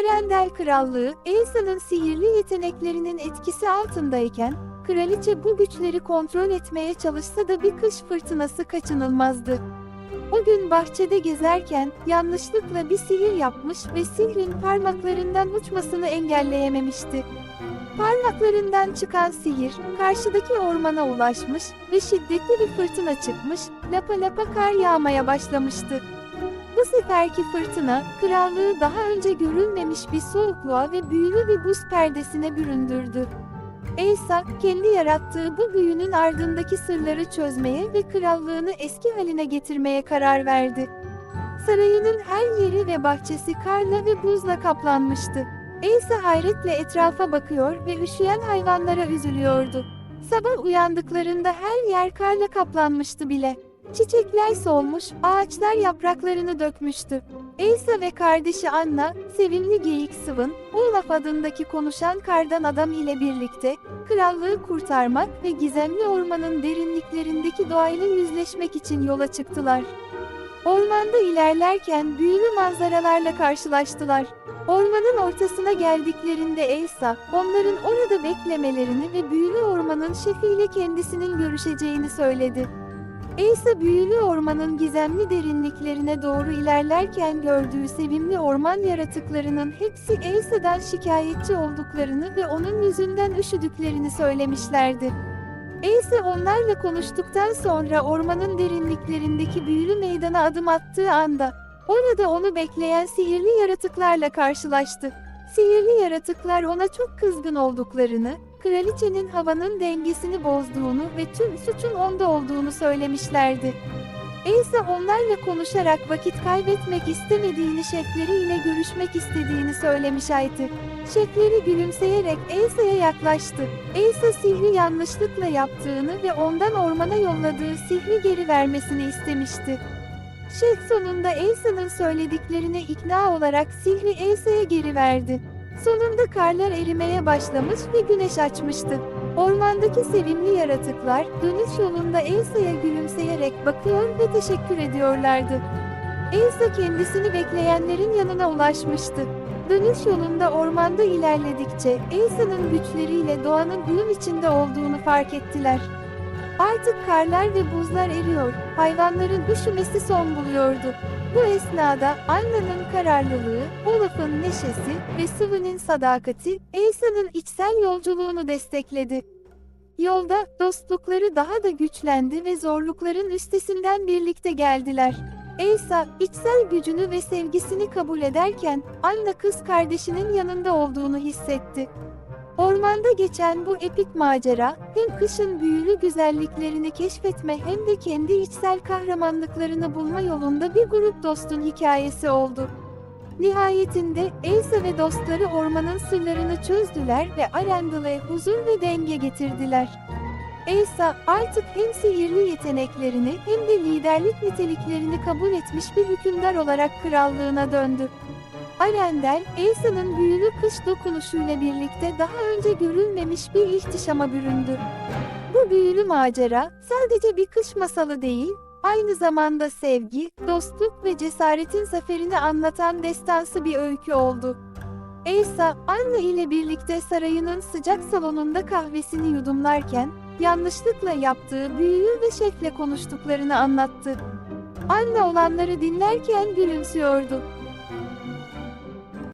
Arendel Krallığı, Elsa'nın sihirli yeteneklerinin etkisi altındayken, kraliçe bu güçleri kontrol etmeye çalışsa da bir kış fırtınası kaçınılmazdı. O gün bahçede gezerken yanlışlıkla bir sihir yapmış ve sihrin parmaklarından uçmasını engelleyememişti. Parmaklarından çıkan sihir karşıdaki ormana ulaşmış ve şiddetli bir fırtına çıkmış, lapa lapa kar yağmaya başlamıştı. Bu seferki fırtına, krallığı daha önce görülmemiş bir soğukluğa ve büyülü bir buz perdesine büründürdü. Elsa, kendi yarattığı bu büyünün ardındaki sırları çözmeye ve krallığını eski haline getirmeye karar verdi. Sarayının her yeri ve bahçesi karla ve buzla kaplanmıştı. Elsa hayretle etrafa bakıyor ve üşüyen hayvanlara üzülüyordu. Sabah uyandıklarında her yer karla kaplanmıştı bile. Çiçekler solmuş, ağaçlar yapraklarını dökmüştü. Elsa ve kardeşi Anna, sevimli geyik Sıvın, Olaf adındaki konuşan kardan adam ile birlikte, krallığı kurtarmak ve gizemli ormanın derinliklerindeki doğayla yüzleşmek için yola çıktılar. Ormanda ilerlerken büyülü manzaralarla karşılaştılar. Ormanın ortasına geldiklerinde Elsa, onların orada beklemelerini ve büyülü ormanın şefiyle kendisinin görüşeceğini söyledi. Elsa büyülü ormanın gizemli derinliklerine doğru ilerlerken gördüğü sevimli orman yaratıklarının hepsi Elsa'dan şikayetçi olduklarını ve onun yüzünden üşüdüklerini söylemişlerdi. Elsa onlarla konuştuktan sonra ormanın derinliklerindeki büyülü meydana adım attığı anda, orada onu bekleyen sihirli yaratıklarla karşılaştı. Sihirli yaratıklar ona çok kızgın olduklarını, kraliçenin havanın dengesini bozduğunu ve tüm suçun onda olduğunu söylemişlerdi. Elsa onlarla konuşarak vakit kaybetmek istemediğini şefleriyle görüşmek istediğini söylemiş Aytı. Şefleri gülümseyerek Elsa'ya yaklaştı. Elsa sihri yanlışlıkla yaptığını ve ondan ormana yolladığı sihri geri vermesini istemişti. Şef sonunda Elsa'nın söylediklerine ikna olarak sihri Elsa'ya geri verdi. Sonunda karlar erimeye başlamış ve güneş açmıştı. Ormandaki sevimli yaratıklar dönüş yolunda Elsa'ya gülümseyerek bakıyor ve teşekkür ediyorlardı. Elsa kendisini bekleyenlerin yanına ulaşmıştı. Dönüş yolunda ormanda ilerledikçe Elsa'nın güçleriyle doğanın uyum içinde olduğunu fark ettiler. Artık karlar ve buzlar eriyor, hayvanların üşümesi son buluyordu. Bu esnada Anna'nın kararlılığı, Olaf'ın neşesi ve Sıvı'nın sadakati Elsa'nın içsel yolculuğunu destekledi. Yolda dostlukları daha da güçlendi ve zorlukların üstesinden birlikte geldiler. Elsa, içsel gücünü ve sevgisini kabul ederken, Anna kız kardeşinin yanında olduğunu hissetti. Ormanda geçen bu epik macera, hem kışın büyülü güzelliklerini keşfetme hem de kendi içsel kahramanlıklarını bulma yolunda bir grup dostun hikayesi oldu. Nihayetinde Elsa ve dostları ormanın sırlarını çözdüler ve Arendil'e huzur ve denge getirdiler. Elsa artık hem sihirli yeteneklerini hem de liderlik niteliklerini kabul etmiş bir hükümdar olarak krallığına döndü. Arendel, Elsa'nın büyülü kış dokunuşuyla birlikte daha önce görülmemiş bir ihtişama büründü. Bu büyülü macera, sadece bir kış masalı değil, aynı zamanda sevgi, dostluk ve cesaretin zaferini anlatan destansı bir öykü oldu. Elsa, Anna ile birlikte sarayının sıcak salonunda kahvesini yudumlarken, yanlışlıkla yaptığı büyüyü ve şefle konuştuklarını anlattı. Anna olanları dinlerken gülümsüyordu.